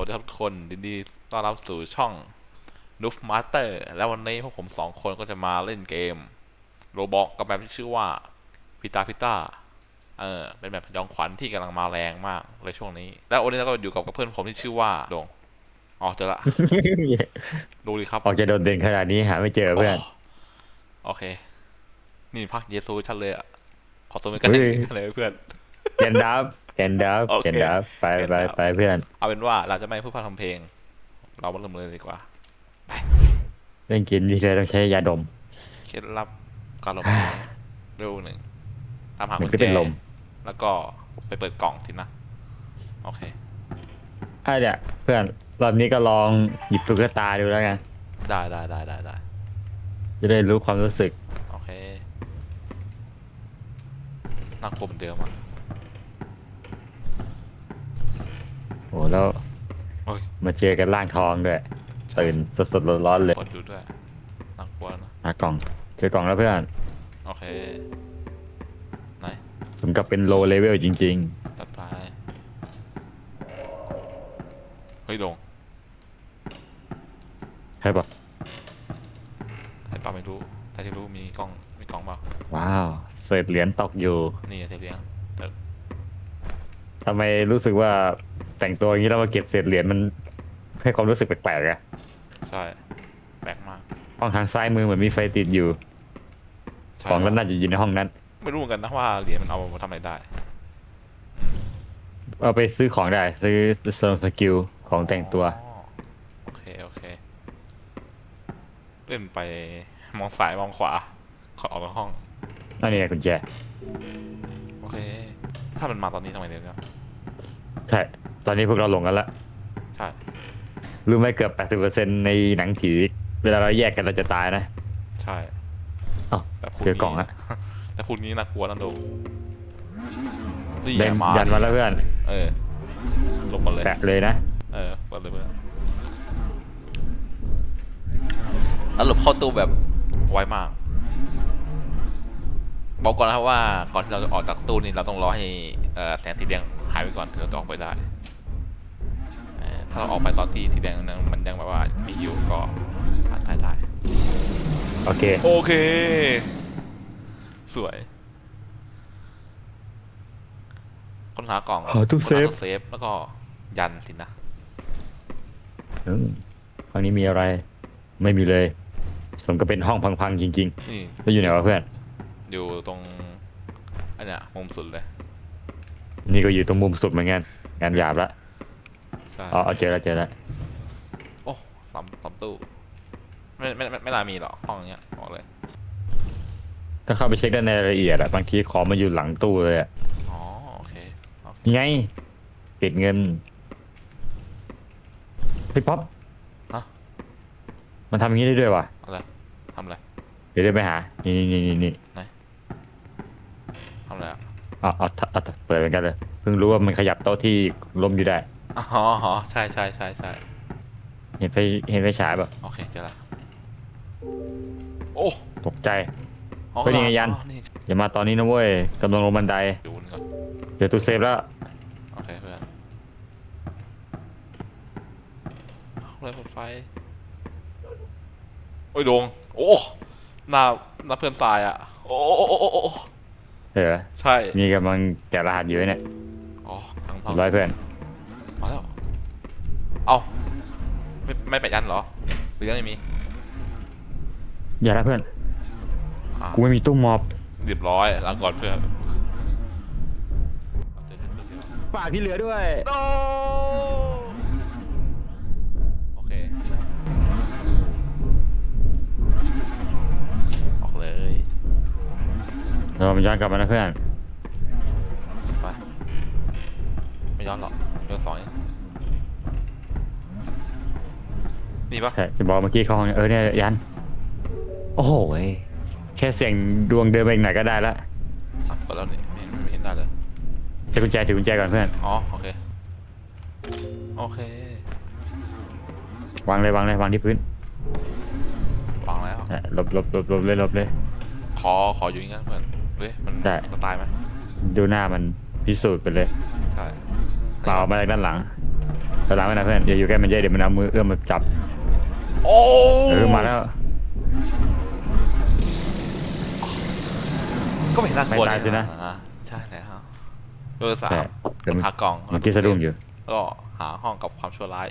วัสดีครับทุกคนยินดีต้อนรับสู่ช่อง n u f Master แล้ววันนี้พวกผมสองคนก็จะมาเล่นเกมโรบอกกับแบบที่ชื่อว่าพิตาพิตาเออเป็นแบบพยองขวัญที่กำลังมาแรงมากเลยช่วงนี้ แล้ววันนี้เราก็อยู่กับเพื่อนผมที่ชื่อว่าโดงอ๋อเจอละดูดิครับออกจะโดดเด่นขนาดนี้หาไม่เจอเพื่อนโอเค นี่พักเยซูชันเลยอะขอตัวไม่กันเฮ้ยเลยเพื่อนแกนดับ แกนดับโอเคแกนดับไปไปแกนดับไปเพื่อน เอาเป็นว่าเราจะไม่พูดพร่ำทำเพลง เรามาเริ่มเลยดีกว่าเล่นเกมนี้เลยต้องใช้ยาดม เคล็ดลับการหลบหนีเร็วหนึ่งตามหามักุนญก็แจเป็นลม แล้วก็ไปเปิดกล่องสินะ โอเค อะเนี่ยเพื่อนรอบนี้ก็ลองหยิบตุ๊กตาดูแล้วกันได้ได้ได้ได้ได้จะได้รู้ความรู้สึกโอเคน่ากลัวเหมือนเดิมอะ โอ้แล้วโอ้ย มาเจอกันร่างทองด้วยตื่นสดๆร้อนๆเลยกดดูด้วยน่ากลัวนะหากล่องเจอกล่องแล้วเพื่อนโอเคไหนสมกับเป็นโลเลเวลจริง ตัดไปเฮ้ยโดงๆ ใช่ปะใครเปล่าไม่รู้แต่ที่รู้มีกล้องมีกล้องเปล่าว้าวเศษเหรียญตกอยู่นี่เทเลี้ยงเออทำไมรู้สึกว่า แต่งตัวอย่างนี้แล้วมาเก็บเศษเหรียญมันให้ความรู้สึกแปลกๆอะใช่แปลกมากห้องทางซ้ายมือเหมือนมีไฟติดอยู่ ใช่ของก็น่าจะอยู่ในห้องนั้น ไม่รู้เหมือนกันนะว่าเหรียญมันเอามาทำอะไรได้ เอาไปซื้อของได้ ซื้อเสริมสกิลของแต่งตัว อ๋อโอเค โอเค เล่นไปมองซ้ายมองขวา ขอออกจากห้องนั่นนี่ไงกุญแจ โอเค ถ้ามันมาตอนนี้ทำไมเนี่ยใช่ ตอนนี้พวกเราหลงกันละใช่ รู้ไหมเกือบ 80%ในหนังผีเวลาเราแยกกันเราจะตายนะ ใช่อ้าวแต่พูดเจอกล่องละแต่พูดนี้น่ากลัวนะโดนี่แดงยันมาแล้วเพื่อนเออลงมาเลยแปะเลยนะ เออเปิดเลยเพื่อนแล้วหลบเข้าตู้แบบไวมาก บอกก่อนนะครับว่าก่อนที่เราจะออกจากตู้นี่เราต้องรอให้เอ่อแสงสีแดงหายไปก่อนถึงเราจะออกไปได้เอ่อถ้าเราออกไปตอนที่สีแดงนั้นมันยังแบบว่ามีอยู่ก็ผ่านได้ได้โอเค โอเค สวยค้นหากล่องหาตู้เซฟ ค้นหาเซฟ แล้วก็ยันสินะ อืมห้องนี้มีอะไร ไม่มีเลย สมกับเป็นห้องพังๆจริงนี่ ๆ แล้วอยู่ไหนวะเพื่อน อยู่ตรงอันเนี้ยมุมสุดเลย นี่ก็อยู่ตรงมุมสุดเหมือนกันงานหยาบละ ใช่อ๋อเอาเจอแล้วเจอแล้วโอ้สามสามตู้ไม่ไม่ไม่ไม่น่ามีหรอกห้องเนี้ยบอกเลยถ้าเข้าไปเช็คได้ในรายละเอียดอะบางทีของมันอยู่หลังตู้เลยอะอ๋อโอเคโอเค นี่ไงปิดเงินพี่ป๊อปฮะ มันทำอย่างนี้ได้ด้วยวะอะไรทำอะไรเดี๋ยวเดินไปหา นี่นี่นี่นี่ทำอะไรอะ เอาเอาเอาเอาเปิดเหมือนกันเลย เพิ่งรู้ว่ามันขยับโต๊ะที่ล้มอยู่ได้ อ๋ออ๋อใช่ใช่ใช่ใช่เห็นไฟเห็นไฟฉายแบบโอเคเจอละโอ้ตกใจ อ๋อเป็นยังไงยัน อ๋อนี่อย่ามาตอนนี้นะเว้ยกำลังลงบันได ดูนี่ก่อนเดี๋ยวตู้เซฟแล้ว โอเคเพื่อนเอาเลยเปิดไฟ โอ้ยโดงโอ้หน้าหน้าเพื่อนทรายอะ โอ้โอ้โอ้โอ้โอ้เออ ใช่ มีกำลังแกะรหัสอยู่เนี่ยอ๋อทางเรียบร้อยเพื่อน มาแล้ว เอ้าไม่ไม่แปะยันเหรอ หรือยังไม่มีอย่าละเพื่อน อ่ากูไม่มีตู้มอบเรียบร้อยล้างก่อนเพื่อนฝากที่เหลือด้วย โนโอเค ออกเลย เรามาย้อนกลับมานะเพื่อน ไป ไม่ย้อนหรอก เรื่องสองเองนี่ปะใช่จะบอกเมื่อกี้เขาห้องเออเนี่ยยัน โอ้โหเว้ยแค่เสียงดวงเดินไปอีกไหนก็ได้ละอะเปิดแล้วนี่ไม่เห็นไม่เห็นได้เลย ถือกุญแจถือกุญแจก่อนเพื่อน อ๋อ โอเค โอเควางเลยวางเลยวางที่พื้นวางแล้ว อะหลบหลบหลบหลบเลยหลบเลย ขอ ขออยู่อย่างนั้นเพื่อนเฮ้ย มันได้ มันตายไหมดูหน้ามันพิสูจน์ไปเลย ใช่ เปล่าออกมาจากด้านหลังโถอยหลังไปนะเพื่อนอย่าอยู่ใกล้มันเยอะเดี๋ยวมันเอามือเอื้อมมาจับโอ้เออมาแล้ว ก็ไม่น่ากลัวไม่ตายสินะ อ่าใช่แล้วเบอร์สาแต่มเดี๋ยวมันหากล่องเมื่อกี้สะดุ้งอยู่แล้วก็หาห้องกับความชั่วร้าย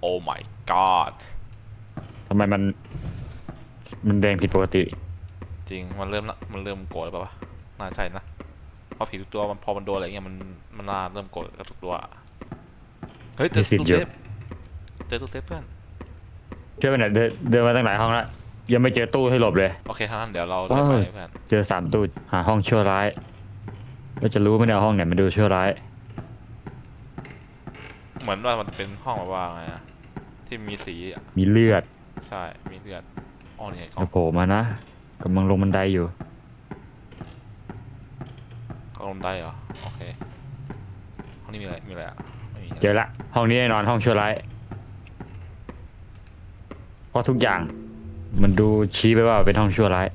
โอ้ my god ทำไมมัน มันแดงผิดปกติจริงมันเริ่มละมันเริ่มโกรธแล้วป่าวะน่าใช่นะ เพราะผีทุกตัวมันพอมันโดนอะไรเงี้ยมันมันน่าเริ่มโกรธกับทุกตัวอะเฮ้ยเจอมีสิทธิ์ตู้เยเซอะ ฟเจอตู้เซฟเพื่อนเชื่อไหมเนี่ยเดินเดินมาตั้งหลายห้องแล้วยังไม่เจอตู้ให้หลบเลย โอเคท่านั้นเดี๋ยวเราว้าเดินวไปเพื่อนเจอสามตู้หาห้องชั่วร้ายเราจะรู้ไหมเนี่ยห้องไหนมันดูชั่วร้าย เหมือนว่ามันเป็นห้องแบบว่าไงอะที่มีสีอะมีเลือดใช่มีเลือดอ๋อนี่ไงกล่อจะงโผล่มานะกำลังลงบันไดอยู่ก ล่องลมได้เหรอ โอเค ห้องนี้มีอะไร มีอะไรอะไม่มีเจอละห้องนี้แน่นอนห้องชั่วร้ายเพราะทุกอย่าง มันดูชี้ไปว่าเป็นห้องชั่วร้าย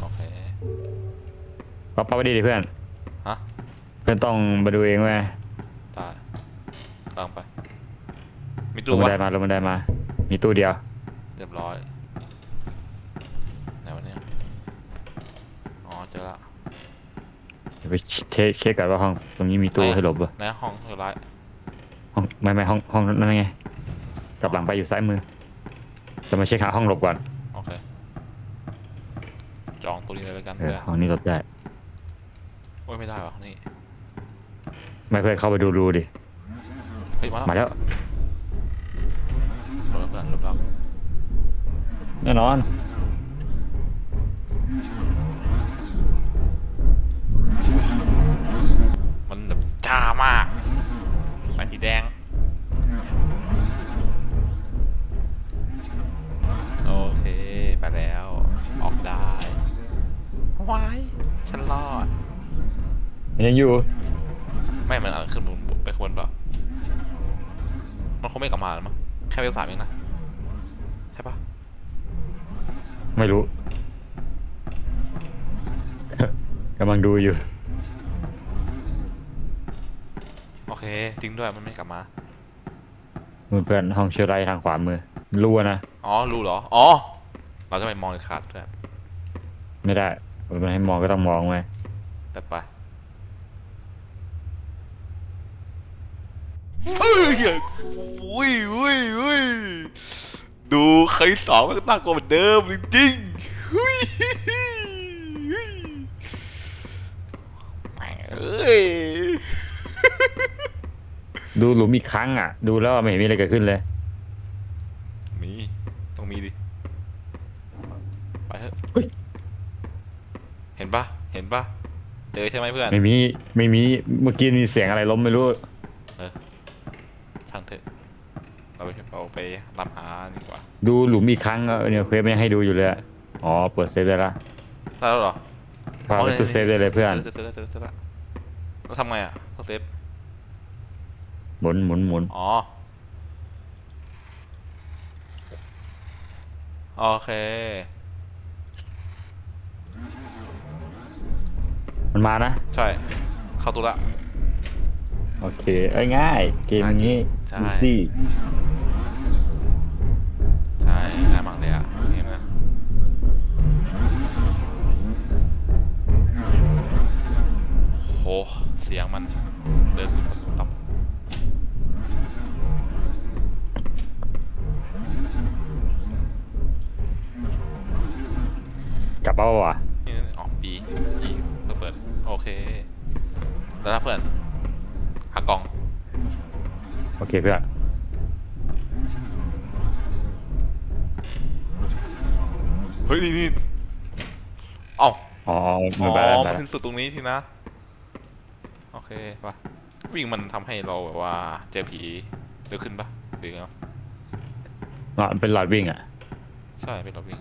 โอเคป๊อปป๊อปไปดีดิเพื่อนฮะ เพื่อนต้องมาดูเองไหมได้ลองไป มีลตู้งบันวะ ไดมาลงบันไดมา มีตู้เดียว เรียบร้อย ไหนวะเนี่ย อ๋อ เจอละ เดี๋ยว ไปเช็คเช็คก่อนว่าห้อง ตรงนี้มีตู้ไหนให้หลบป่ะในห้องสุดท้ายห้องไม่ไม่ห้องห้องนั่นไงกลับหลังไปอยู่ซ้ายมือจะมาเช็คหาห้องหลบก่อนโอเคจองตัวนี้เลยแล้วกันเอเพื่ออนห้องนี้หลบได้ โอ้ยไม่ได้วะนี่ไม่เพื่อนเข้าไปดูรูดิเฮ้ยมาแล้วมาแล้วหลบแล้วเพื่อนหลบแล้วแน่นอนมัน แดง โอเค ไปแล้ว ออกได้วายฉันรอด มันยังอยู่ไม่มันอาจจะขึ้นบนไปข้างบนเปล่ามันคงไม่กลับมาแล้วมั้งแค่เวลสามเองนะ ใช่ปะไม่รู้ กำลังดูอยู่ เค จริงด้วยมันไม่กลับมามือเพื่อนห้องเชื้อไรทางขวามือรู้อะนะ อ๋อ รู้เหรอ อ๋อ เราจะไปมองเลยขาดเพื่อนไม่ได้มันให้มองก็ต้องมองไว้แต่ไปเฮ้ยอุ้ยอุ้ยอุ้ยดูใครสองมันก็น่ากลัวเหมือนเดิมจริงๆอุ้ยแม่งเอ้ย ดูหลุมอีกครั้งอะ ดูแล้วไม่เห็นมีอะไรเกิดขึ้นเลย มีต้องมีดิ ไปเถอะเฮ้ย เห็นปะเห็นปะเจอใช่ไหมเพื่อน ไม่มีไม่มีเมื่อกี้มีเสียงอะไรล้มไม่รู้ทางเถอะ เราไปเราไปตามหาดีกว่าดูหลุมอีกครั้งอะเนี่ยเควสไม่ให้ดูอยู่เลยอะอ๋อเปิดเซฟได้ละได้แล้วเหรอพาไปตู้เซฟได้เลยเพื่อน เจอเจอเจอเจอเจอแล้วทำไงอะต้องเซฟ หมุนหมุนหมุนอ๋อ โอเค มันมานะ ใช่ เข้าตัวละ โอเคเอ้ยง่าย เกมนี้ใช่ อีซี่ใช่ง่ายมากเลยอะเห็นไหมโห เสียงมัน เดิน กลับเป้าวะนี่อ๋อปีปีเพื่อเปิด โอเค แล้วถ้าเพื่อนหากล่อง โอเคเพื่อนเฮ้ย นี่นี่เอ้าอ๋ออ๋มัอนไปแล้วไปมันแล้วถึงสุดตรงนี้ทีนะ โอเคปะวิ่งมันทำให้เราแบบว่าเจอผีเร็วขึ้นปะหรือไงวะอ๋อมันเป็นหลอดวิ่งอะ ใช่เป็นเราวิ่ง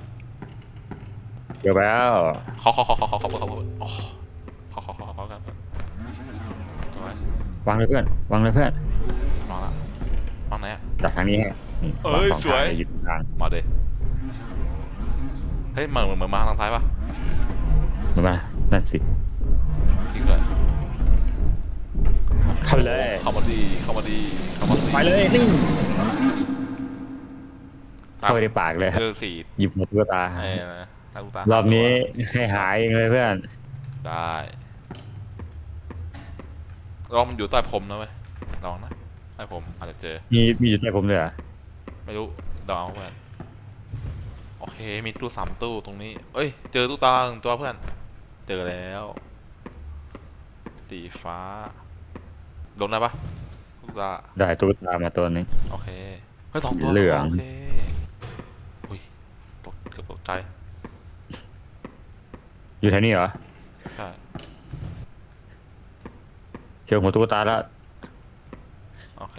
เดี๋ยวแล้วเขาเขาเขาเขาเขาเขาเขาอ๋อเขาเขาเขาเขากันตรงไหนวางเลยเพื่อนวางเลยเพื่อนมาละมาไหนอะจากทางนี้ให้นี่เอ้ยสวยอยู่ตรงกลางมาเด้เฮ้ยเหมือนเหมือนมาทางซ้ายปะมามานั่นสิจริงด้วยเข้าไปเลยเข้ามาดีเข้ามาดีเข้ามาสิไปเลยนี่เข้าไปในปากเลยเออสี่หยิบหมดตุ๊กตาเออตามกูตารอบนี้ให้หายเองเลยเพื่อนได้ลองมันอยู่ใต้ผมนะเว้ยลองนะใต้ผมอาจจะเจอ มีมีอยู่ใต้ผมด้วยเหรอไม่รู้เดาเอาเพื่อนโอเค มีตู้สามตู้ตรงนี้ เอ้ย เจอตู้ตาหนึ่งตัวเพื่อน เจอแล้ว สีฟ้า ลงได้ปะตู้ตา ได้ตุ๊กตามาตัวหนึง โอเคเฮ้ยสองตัวเหลือง โอเค อุ้ยตกเกือบตกใจ อยู่แถวนี้เหรอใช่เจอหัวตุ๊กตาแล้ว โอเค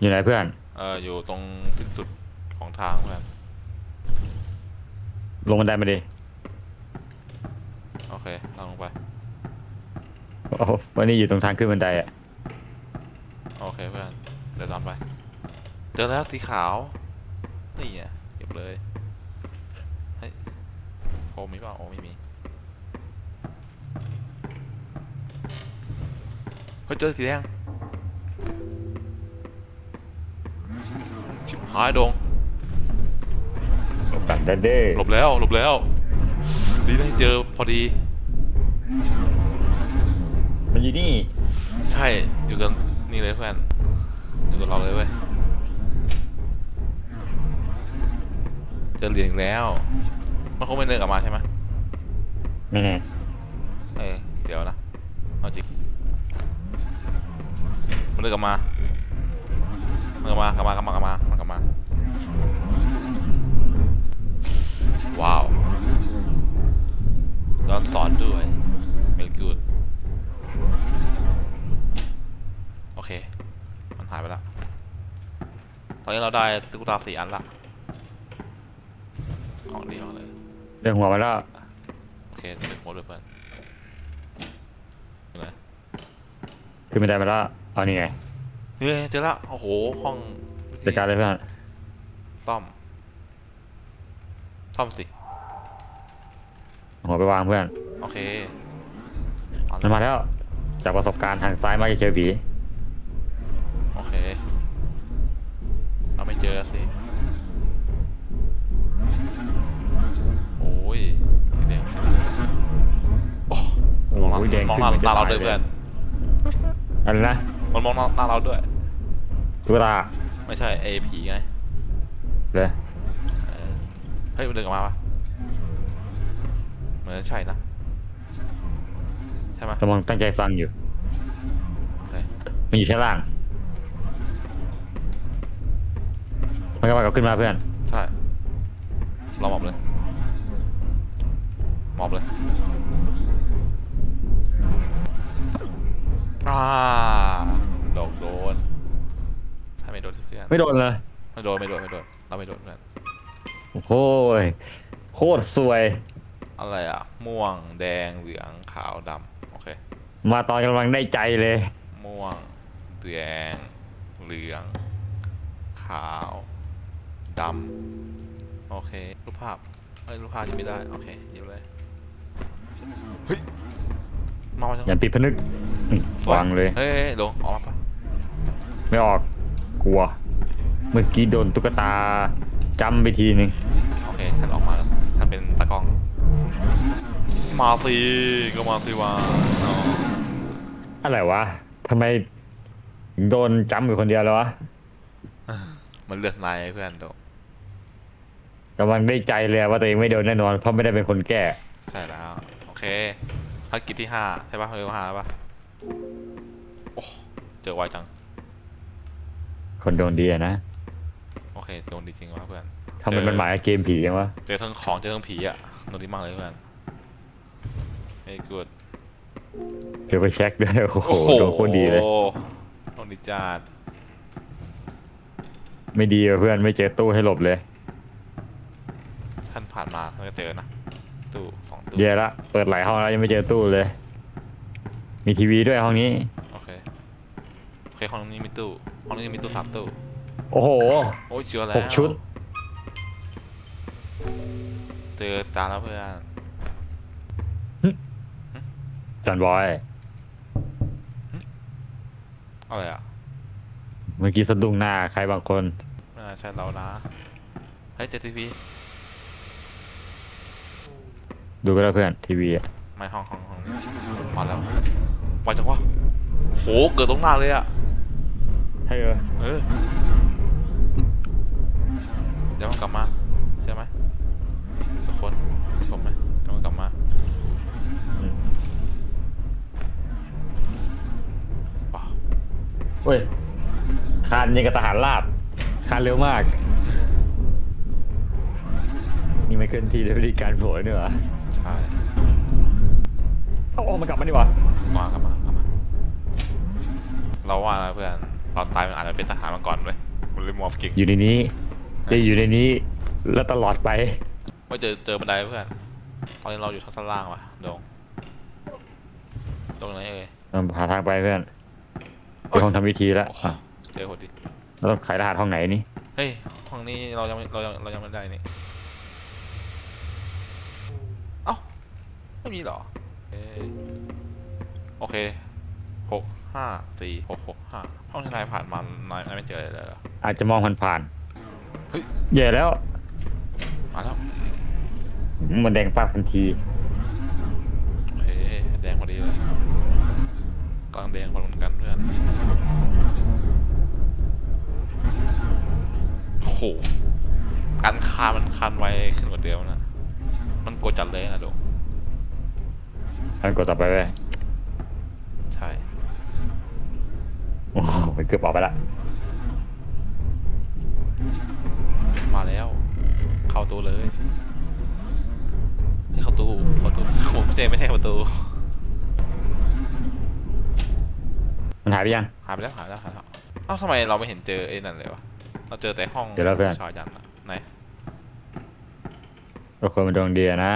อยู่ไหนเพื่อน เอออยู่ตรงสิ้นสุดของทางเพื่อนลงบันไดมาดิ โอเคเราลงไป โอ้โหวันนี้อยู่ตรงทางขึ้นบันไดอะ โอเคเพื่อน เดี๋ยวตามไป เจอแล้วสีขาว นี่อะเก็บเลยเฮ้ย โอมีเปล่าโอไม่มีเฮ้ยเจอสีแดงชิบหายโดงหลบกันได้เด้หลบแล้วหลบแล้ว ดีนะที่เจอพอดี มันอยู่นี่ ใช่อยู่กันนี่เลยเพื่อนอยู่กับเราเลยเว้ยเจอเหรียญอีกแล้ว มันคงไม่เดินกลับมาใช่ไหมไม่แน่เออเดี๋ยวนะเอาจริงมันเดินกลับมามันกลับมากลับมากลับมากลับมามันกลับมาว้าวย้อนสอนด้วยเมลกูดโอเค มันหายไปแล้วตอนนี้เราได้ตุ๊กตาสี่อันละของดีมากเลย เรื่องหัวมาแล้วโอเคเด็กโมดด้วยเพื่อนอยู่ไหนขึ้นบันไดมาแล้วเอานี่ไงนี่ไงเจอละโอ้โหห้องจัดการเลยเพื่อนซ่อม ซ่อมสิเอาหัวไปวางเพื่อนโอเคเอามันมาแล้วจากประสบการณ์ทางซ้ายมาจะเจอผีโอเคเราไม่เจอสิ โอ้มองโหแดงมองขึ้นหน้าเหมือนหจะน้าเราตายด้วยเลเพื่อยนอะไรนะมันมองหน้าหน้าเราด้วย ตุ๊กตาไม่ใช่ไอผีไงเลยเออเฮ้ยมันเดินกลับมาปะเหมือนจะใช่นะใช่ไหมกำลังตั้งใจฟังอยู่โอเคมันอยู่ชั้นล่าง มันก็มากับขึ้นมาเพื่อน ใช่เราหมอบเลยหมอบเลย อ่าโดนโดนใช่ไม่โดนที่เพื่อนไม่โดนเลย ไม่โดนไม่โดนไม่โดนเราไม่โดนเพื่อนโอ้โหยโคตรสวย อะไรอะ ม่วงแดงเหลืองขาวดำโอเค มาตอนกำลังได้ใจเลย ม่วงแดงเหลือง ขาวดำโอเค รูปภาพเอ้ยรูปภาพยังไม่ได้ โอเคหยิบเลย เฮ้ย เมาจัง อย่าปิดพนึกอืม วางเลย เฮ้ยเฮ้ยลงออกมาปะไม่ออก กลัว เมื่อกี้โดนตุ๊กตาจำไปทีหนึ่งโอเคฉันออกมาแล้วฉันเป็นตากล้อง มาสิก็มาสิวะอ๋อะไรวะทำไม โดนจำอยู่คนเดียวแล้ววะมันเลือกนายเพื่อนโดกำลังได้ใจเลยว่าตัวเองไม่โดนแน่นอนเพราะไม่ได้เป็นคนแก้ ใช่แล้ว โอเคภารกิจที่ห้าใช่ปะเร็วห้าแล้วปะ โอ้เจอไวจัง คนโดนดีอะนะโอเคโดนดีจริงวะเพื่อน ทำไมมันหมายกับเกมผียังวะ เจอทั้งของเจอทั้งผีอะโดนดีมากเลยเพื่อนเฮ้ยกูดเดี๋ยวไปเช็คด้วยโอ้โหโดนโคตรดีเลย โดนดีจัดไม่ดีอะเพื่อนไม่เจอตู้ให้หลบเลย ท่านผ่านมาท่านก็เจอนะตู้สองตู้ เดี๋ยวละ เปิดหลายห้องแล้วยังไม่เจอตู้เลย มีทีวีด้วยห้องนี้ โอเค โอเคห้องนี้มีตู้ ห้องนี้มีตู้สามตู้ โอ้โหโอ้ยเจอแล้วหกชุด เจอตาแล้วเพื่อนจันบอย อะไรอะเมื่อกี้สะดุ้งหน้าใครบางคนไม่น่าใช่เรานะ เฮ้ยเจทีพีดูไปแล้วเพื่อนทีวีอะไม่ห้องห้องห้องมาแล้ว ไวจังวะโหเกิดตรงหน้าเลยอะใช่เหรอเออเดี๋ยวมันกลับมาใช่ไหมทุกคนชมไหมเดี๋ยวมันกลับมาอืมว้าวเฮ้ยคานยังกับทหารราบคานเร็วมาก นี่ไม่เคลื่อนที่ด้วยวิธีการโผล่เนี่ยเหรอใช่ เอาออกมากลับมาดีกว่า มากลับมากลับมา เราว่านะเพื่อนตอนตายมันอาจจะเป็นทหารมาก่อนเลยมันเลยมอบเก่งอยู่ในนี้จะอยู่ในนี้ แล้วตลอดไป ไม่เจอเจอบันไดเพื่อน ตอนนี้เราอยู่ชั้นล่างว่ะโดงตรงไหนเอ่ยเราหาทางไปเพื่อนเดี๋ยวคงทำวิธีแล้วโอ้โหอะเจอคนดิเราต้องไขรหัสห้องไหนนี่เฮ้ยห้องนี้เรายังไม่เรายังเรายังไม่ได้นี่เอ้าไม่มีเหรอเอ้ย โอเคหกห้าสี่หกหกห้าห้องที่นายผ่านมานายนายไม่เจออะไรเลยเหรอ อาจจะมองผ่านเฮ้ย ๆแย่แล้วมาแล้วมันแดงปากทันที โอเคแดงพอดีเลยกลางแดงพอเหมือนกันเพื่อนโอ้โหการคามันคันไวขึ้นกว่าเดิมนะ มันกดจัดเลยนะโดงอันกดต่อไปเว้ย ใช่ โอ้โห มันเกือบออกไปละมาแล้ว เข้าตู้เลยให้เข้าตู้เข้าตู้ผมไม่ใช่ไม่ใช่เข้าตู้มันหายไปยัง หายไปแล้วหายไปแล้วหายไปแล้วเอ้าทำไมเราไม่เห็นเจอไอ้นั่นเลยวะเราเจอแต่ห้องเดี๋ยวเราเพื่อน ชายยันอะไหน เราควรเป็นดวงเดียนะ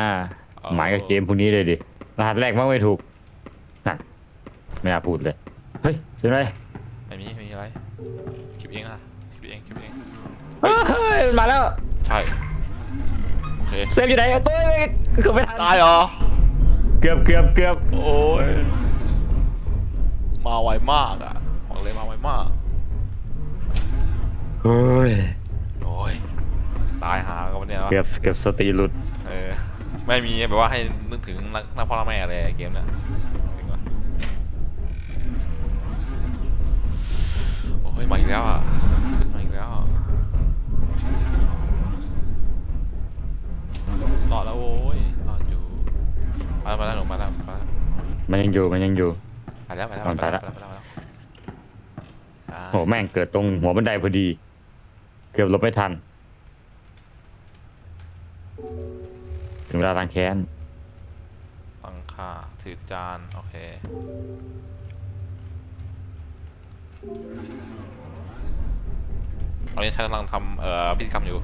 เอา หมายกับเกมพวกนี้เลยดิรหัสแรกมันไม่ถูกนั่นไม่น่าพูดเลย เฮ้ยเสียงอะไร ไม่มีไม่มีอะไรคลิปเองนะคลิปเองคลิปเองเฮ้ยมันมาแล้วใช่โอเคเซฟอยู่ไหนเอาตัวเองเกือบไม่ทันตายเหรอเกือบเกือบเกือบโอ้ยมาไวมากอะบอกเลยมาไวมากเฮ้ยโอ้ยตายหากันวันนี้แล้วเกือบเกือบสติหลุดเออไม่มีแบบว่าให้นึกถึงนักนักพ่อนักแม่เลยเกมเนี่ย จริงวะโอ้ยมาอีกแล้วอะมาอีกแล้วอะรอดแล้วโว้ยรอดอยู่มาแล้วมาแล้วหนูมาแล้วมาแล้วมันยังอยู่มันยังอยู่ไปแล้วไปแล้วมันไปแล้วไปแล้วไปแล้วไปแล้วอ่าโหแม่งเกิดตรงหัวบันไดพอดี เกือบหลบไม่ทัน ถึงเวลาล้างแค้น ตั้งค่าถือจาน โอเค ตอนนี้ฉันกำลังทำเอ่อพิธีกรรมอยู่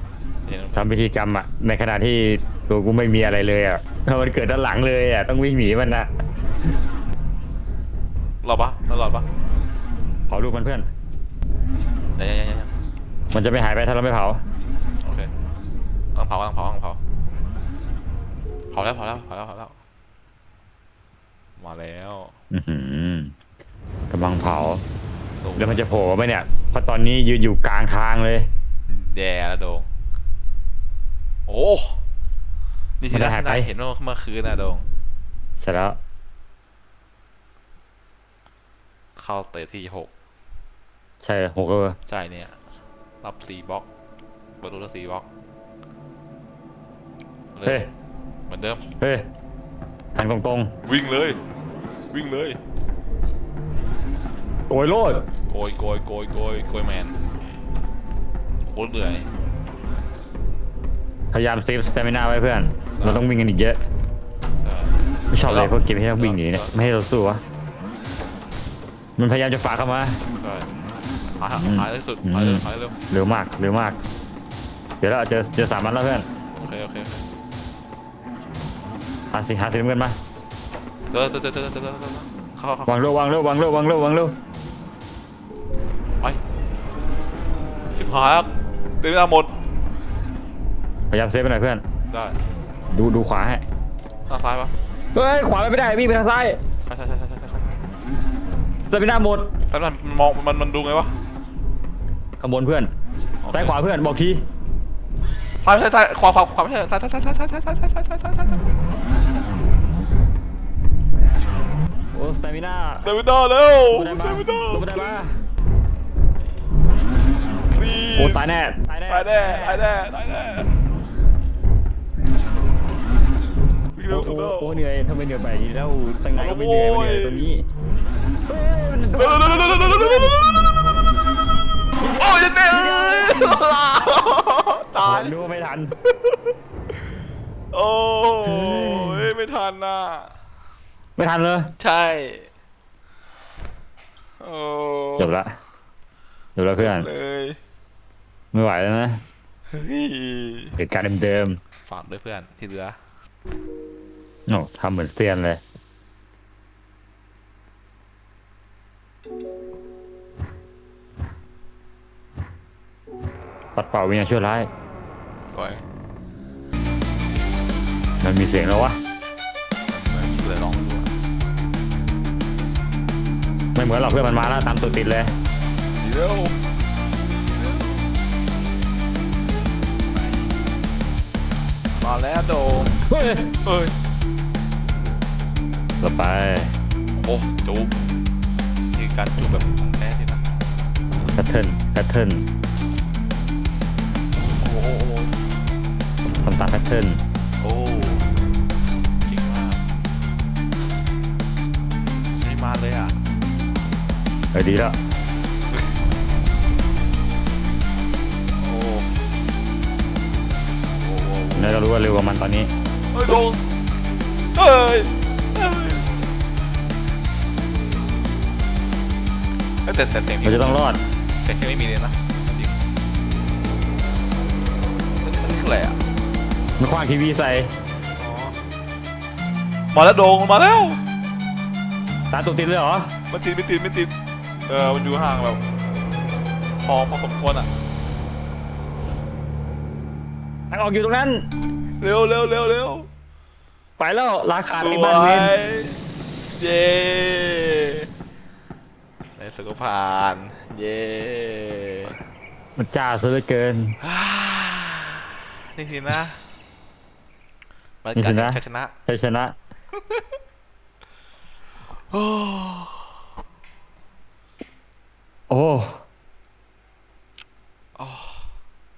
นี่นะทำพิธีกรรมอะ ในขณะที่ตัวกูไม่มีอะไรเลยอะมันเกิดด้านหลังเลยอะ ต้องวิ่งหนีมันนะรอดปะแล้วรอดปะเผาลูกมันเพื่อนยังยังยังยังยังมันจะไม่หายไปถ้าเราไม่เผา โอเคกำลังเผากำลังเผากำลังเผาเผาแล้วเผาแล้วเผาแล้วเผาแล้ว มาแล้วอือหือกำลังเผา โดงแล้วมันจะโผล่ไหมเนี่ยเพราะตอนนี้ยืนอยู่กลางทางเลย แย่แล้วโดง โอ้ นี่มัที่นจะนายหายไปเห็นเมื่อคืนนะโดง เสร็จแล้ว เข้าเตะที่หกใช่หกเออใช่เนี่ย รับสี่บล็อกประตูละสี่บล็อกเฮ้ยเหมือนเดิม เฮ้ยทางตรงวิ่งเลย วิ่งเลยๆ โกยโลดโกยโกยโกยโกยโกยแมนโคตรเหนื่อยพยายามเซฟสเตมินาไว้เพื่อน เราต้องวิ่งกันอีกเยอะ ใช่ไม่ชอบเลยพวกเกมที่ต้องวิ่งหนีเนี่ยไม่ให้เราสู้วะมันพยายามจะฝากเข้ามาใช่หาอืมหาที่สุดอืมหาเร็วหาเร็วเร็วมากเร็วมาก เดี๋ยวเราเจอเจอสามวันแล้วเพื่อนโอเคโอเคโอเคหาสิหาสิเงินมาเจอเจอเจอเจอเจอเจอเจอเข้าเข้าเข้าวางเร็ววางเร็ววางเร็ววางเร็ววางเร็ว หายแล้วเต็มเวลาหมดพยายามเซฟไปหน่อยเพื่อน ได้ดูดูขวาให้ทางซ้ายปะเฮ้ย ขวาไปไม่ได้วิ่งไปทางซ้ายใช่ใช่ใช่ใช่ใช่ใช่สปินาหมดแต่มันมองมันมันดูไงวะข้างบนเพื่อนโอเคซ้ายขวาเพื่อนบอกทีซ้ายไม่ใช่ซ้ายขวาขวาขวาไม่ใช่ซ้ายซ้ายซ้ายซ้ายซ้ายซ้ายซ้ายซ้ายซ้ายซ้ายซ้ายซ้ายโอ้สเตมินาเดวิดดอเร็วลงเดมาวิดดอลงมาได้ปะรี โอ้ตายแน่ตายแน่ตายแน่ตายแน่โอ้เหนื่อยทำไมเหนื่อยไปบนี้แล้วตั้งไงก็ไม่เหนื่อยไม่เหนื่อยตรงนี้โอ้ยเต้ตายรู้ไม่ทัน โอ้ยไม่ทันน่ะไม่ทันเลยใช่จบละจบละเพื่อนเลย ไม่ไหวแล้วนะเฮ้ยเหตุการณ์เดิมฝากด้วยเพื่อนที่เหลือๆโอ้ทำเหมือนเซียนเลย ปัดเป่าวิญญาณชั่วร้าย สวยมันมีเสียงแล้ววะ เหลือลองดูอะไม่เหมือนหรอกเพื่อนมันมาแล้วตามตัวติดเลย เร็ว แล้วโดมเฮ้ยเฮ้ยต่อไป โอ้จูบนี่การจูบแบบของแท้จริงนะ แพทเทิร์น แพทเทิร์นโอ้โอ้โอ้ทำตามแพทเทิร์นโอ้เก่งมากไม่มาเลยอะ เออดีแล้ว น่าจะรู้ว่าเร็วกว่ามันตอนนี้เฮ้ยโดนเฮ้ยแต่แต่เสียงเราจะต้องรอดเสียงไม่มีเลยนะจริงมันมันคืออะไรอะมันคว้างทีวีใส่มาแล้วโดงมาแล้วตาตัวติดเลยเหรอมันติดไม่ติดไม่ติดเออมันอยู่ห่างแบบพอพอสมควรอะ ทางออกอยู่ตรงนั้น เร็วเร็วเร็วเร็วไปแล้วลาขาดสไปวบ้านเวยนเย้ในสุขผ่านเย้มันจ้าซะเหลือเกิน อ่านี่สินะมันนี่กัสินนะ ชัยชนะชัยชนะ โอ้โอ้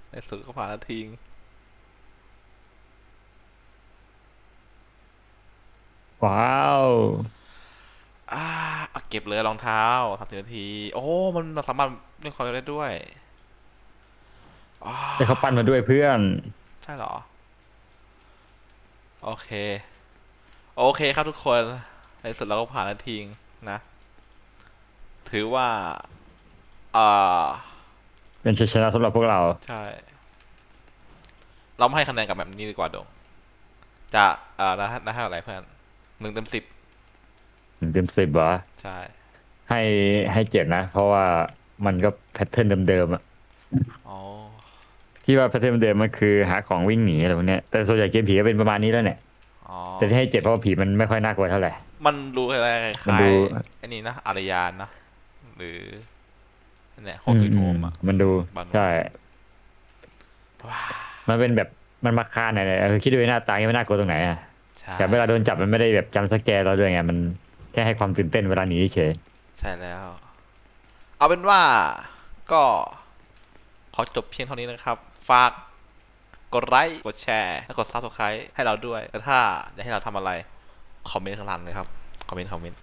ในสุดก็ผ่านแล้วทิ้ง ว้าวอ่าเอาเก็บเลยรองเท้าสามสิบนาที โอ้ มันสามารถเล่นความเร็วได้ด้วยอ่าได้เขาปั้นมาด้วยเพื่อน ใช่เหรอ โอเค โอเคครับทุกคน ในสุดเราก็ผ่านแล้วทิ้งนะ ถือว่า อ่า เป็นชัยชนะสำหรับพวกเรา ใช่ เราไม่ให้คะแนนกับแบบนี้ดีกว่าดง จะเอ่อนะนะให้อะไรเพื่อน หนึ่งเต็มสิบหนึ่งเต็มสิบเหรอใช่ ให้ให้เจ็ดนะ เพราะว่ามันก็แพทเทิร์นเดิมๆอะอ๋อที่ว่าแพทเทิร์นเดิมมันคือหาของวิ่งหนีอะไรพวกเนี้ยแต่ส่วนใหญ่เกมผีก็เป็นประมาณนี้แล้วเนี่ยอ๋อแต่ที่ให้เจ็ดเพราะว่าผีมันไม่ค่อยน่ากลัวเท่าไหร่ มันดูคล้ายๆคมันล้าดู ยๆอันนี้นะอารยานนะ หรือนั่นแหละโฮสุยโทมอะ มันดูบ้านใช่ ว้ามันเป็นแบบมันมาฆ่าไหนๆเออคิดดูหน้าตายังไม่น่ากลัวตรงไหนอะ ใช่แต่เวลาโดนจับมันไม่ได้แบบจำสแกร์เราด้วยไงมันแค่ให้ความตื่นเต้นเวลาหนีเฉยใช่แล้ว เอาเป็นว่าก็ขอจบเพียงเท่านี้นะครับ ฝากกดไลค์กดแชร์และกดซับสไครต์ให้เราด้วยแต่ถ้าอยากให้เราทำอะไร คอมเมนต์ข้างล่างเลยครับ คอมเมนต์ คอมเมนต์